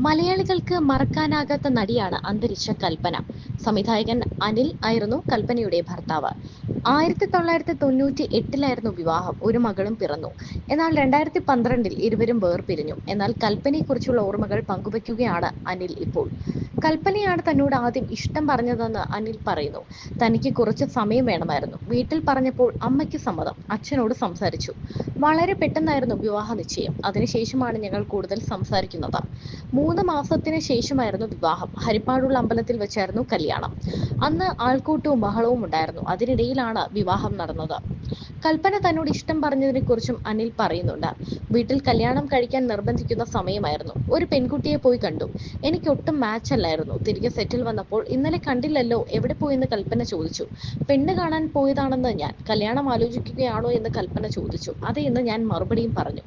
മലയാളികൾക്ക് മറക്കാനാകാത്ത നടിയാണ് അന്തരിച്ച കൽപ്പന. സംവിധായകൻ അനിൽ ആയിരുന്നു കൽപ്പനയുടെ ഭർത്താവ്. ആയിരത്തി തൊള്ളായിരത്തി തൊണ്ണൂറ്റി എട്ടിലായിരുന്നു വിവാഹം. ഒരു മകളും പിറന്നു. എന്നാൽ രണ്ടായിരത്തി പന്ത്രണ്ടിൽ ഇരുവരും വേർപിരിഞ്ഞു. എന്നാൽ കൽപ്പനയെക്കുറിച്ചുള്ള ഓർമ്മകൾ പങ്കുവയ്ക്കുകയാണ് അനിൽ ഇപ്പോൾ. കൽപ്പനയാണ് തന്നോട് ആദ്യം ഇഷ്ടം പറഞ്ഞതെന്ന് അനിൽ പറയുന്നു. തനിക്ക് കുറച്ച് സമയം വേണമായിരുന്നു. വീട്ടിൽ പറഞ്ഞപ്പോൾ അമ്മയ്ക്ക് സമ്മതം. അച്ഛനോട് സംസാരിച്ചു. വളരെ പെട്ടെന്നായിരുന്നു വിവാഹ നിശ്ചയം. അതിനുശേഷമാണ് ഞങ്ങൾ കൂടുതൽ സംസാരിക്കുന്നത്. മൂന്ന് മാസത്തിന് ശേഷമായിരുന്നു വിവാഹം. ഹരിപ്പാടുള്ള അമ്പലത്തിൽ വെച്ചായിരുന്നു കല്യാണം. അന്ന് ആൾക്കൂട്ടവും ബഹളവും ഉണ്ടായിരുന്നു. അതിനിടയിലാണ് വിവാഹം നടന്നത്. കൽപ്പന തന്നോട് ഇഷ്ടം പറഞ്ഞതിനെ കുറിച്ചും അനിൽ പറയുന്നുണ്ട്. വീട്ടിൽ കല്യാണം കഴിക്കാൻ നിർബന്ധിക്കുന്ന സമയമായിരുന്നു. ഒരു പെൺകുട്ടിയെ പോയി കണ്ടു. എനിക്ക് ഒട്ടും മാച്ച് അല്ലായിരുന്നു. തിരികെ സെറ്റിൽ വന്നപ്പോൾ ഇന്നലെ കണ്ടില്ലല്ലോ എവിടെ പോയെന്ന് കൽപ്പന ചോദിച്ചു. പെണ്ണ് കാണാൻ പോയതാണെന്ന് ഞാൻ കല്യാണം ആലോചിക്കുകയാണോ എന്ന് കൽപ്പന ചോദിച്ചു. അതെ എന്ന് ഞാൻ മറുപടിയും പറഞ്ഞു.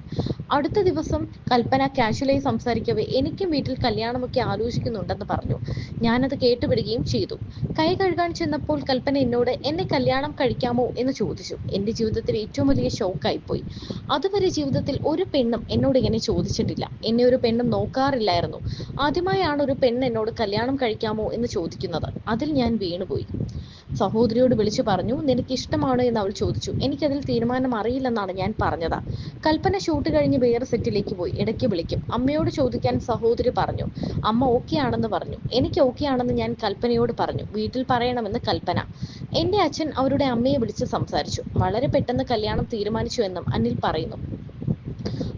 അടുത്ത ദിവസം കൽപ്പന കാഷ്വലായി സംസാരിക്കവേ എനിക്കും വീട്ടിൽ കല്യാണമൊക്കെ ആലോചിക്കുന്നുണ്ടെന്ന് പറഞ്ഞു. ഞാനത് കേട്ടുപിടുകയും ചെയ്തു. കൈ കഴുകാൻ ചെന്നപ്പോൾ കൽപ്പന എന്നോട് എന്നെ കല്യാണം കഴിക്കാമോ? എന്ന് ചോദിച്ചു. എന്റെ ജീവിതത്തിൽ ഏറ്റവും വലിയ ഷോക്കായിപ്പോയി. അതുവരെ ജീവിതത്തിൽ ഒരു പെണ്ണും എന്നോട് ഇങ്ങനെ ചോദിച്ചിട്ടില്ല. എന്നെ ഒരു പെണ്ണും നോക്കാറില്ലായിരുന്നു. ആദ്യമായാണ് ഒരു പെണ്ണ് എന്നോട് കല്യാണം കഴിക്കാമോ എന്ന് ചോദിക്കുന്നത്. അതിൽ ഞാൻ വീണുപോയി. സഹോദരിയോട് വിളിച്ചു പറഞ്ഞു നിനക്ക് ഇഷ്ടമാണ് എന്ന് അവൾ ചോദിച്ചു. എനിക്കതിൽ തീരുമാനം അറിയില്ലെന്നാണ് ഞാൻ പറഞ്ഞത്. കൽപ്പന ഷൂട്ട് കഴിഞ്ഞ് വേറെ സെറ്റിലേക്ക് പോയി. ഇടയ്ക്ക് വിളിക്കും. അമ്മയോട് ചോദിക്കാൻ സഹോദരി പറഞ്ഞു. അമ്മ ഓക്കെ ആണെന്ന് പറഞ്ഞു. എനിക്ക് ഓക്കെ ആണെന്ന് ഞാൻ കൽപ്പനയോട് പറഞ്ഞു. വീട്ടിൽ പറയണമെന്ന് കൽപ്പന. എന്റെ അച്ഛൻ അവരുടെ അമ്മയെ വിളിച്ച് സംസാരിച്ചു. വളരെ പെട്ടെന്ന് കല്യാണം തീരുമാനിച്ചു എന്നും അനിൽ പറയുന്നു.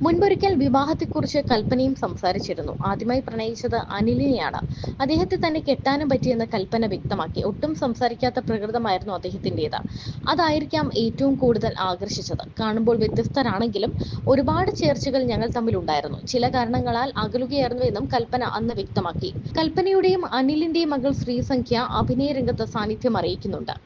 മുൻപൊരിക്കൽ വിവാഹത്തെക്കുറിച്ച് കൽപ്പനയും സംസാരിച്ചിരുന്നു. ആദ്യമായി പ്രണയിച്ചത് അനിലിനെയാണ്. അദ്ദേഹത്തെ തന്നെ കെട്ടാനും പറ്റിയെന്ന് കൽപ്പന വ്യക്തമാക്കി. ഒട്ടും സംസാരിക്കാത്ത പ്രകൃതമായിരുന്നു അദ്ദേഹത്തിന്റെത്. അതായിരിക്കാം ഏറ്റവും കൂടുതൽ ആകർഷിച്ചത്. കാണുമ്പോൾ വ്യത്യസ്തരാണെങ്കിലും ഒരുപാട് ചേർച്ചകൾ ഞങ്ങൾ തമ്മിലുണ്ടായിരുന്നു. ചില കാരണങ്ങളാൽ അകലുകയായിരുന്നു എന്നും കൽപ്പന അന്ന് വ്യക്തമാക്കി. കൽപ്പനയുടെയും അനിലിന്റെയും മകൾ ശ്രീസംഖ്യ അഭിനയ രംഗത്ത് സാന്നിധ്യം അറിയിക്കുന്നുണ്ട്.